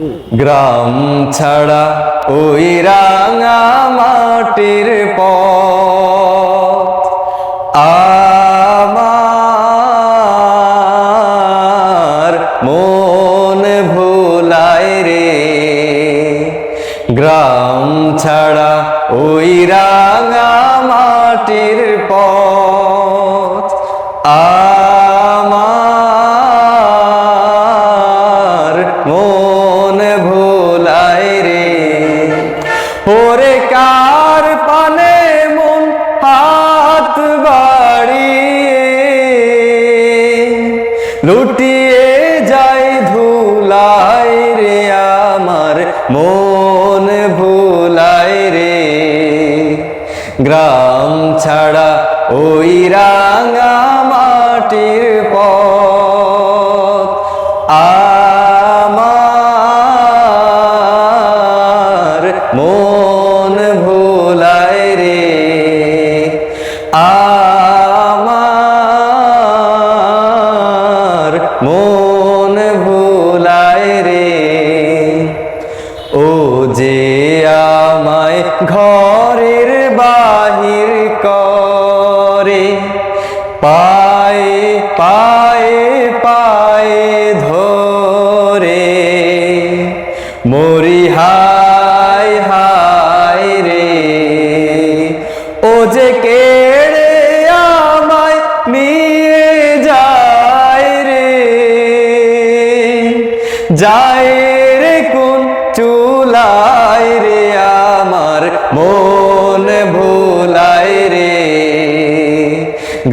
গ্রাম ছাড়া ওই রাঙা মাটির পথ। মন ভুলায় রে। গ্রাম ছাড়া ওই রাঙা মাটির পথ। আমার মন ভুলায় রে। ওরে কার পানে মন হাত বাড়িয়ে? লুটিয়ে যায় ধুলায় রে আমার মন ভুলায় রে। গ্রাম ছাড়া ওই আমায় ঘরের বাহির করে। পায়ে পায়ে পায়ে ধরে। মরি হায় হায় রে। ও যে কেড়ে আমায় নিয়ে যায় রে। যায়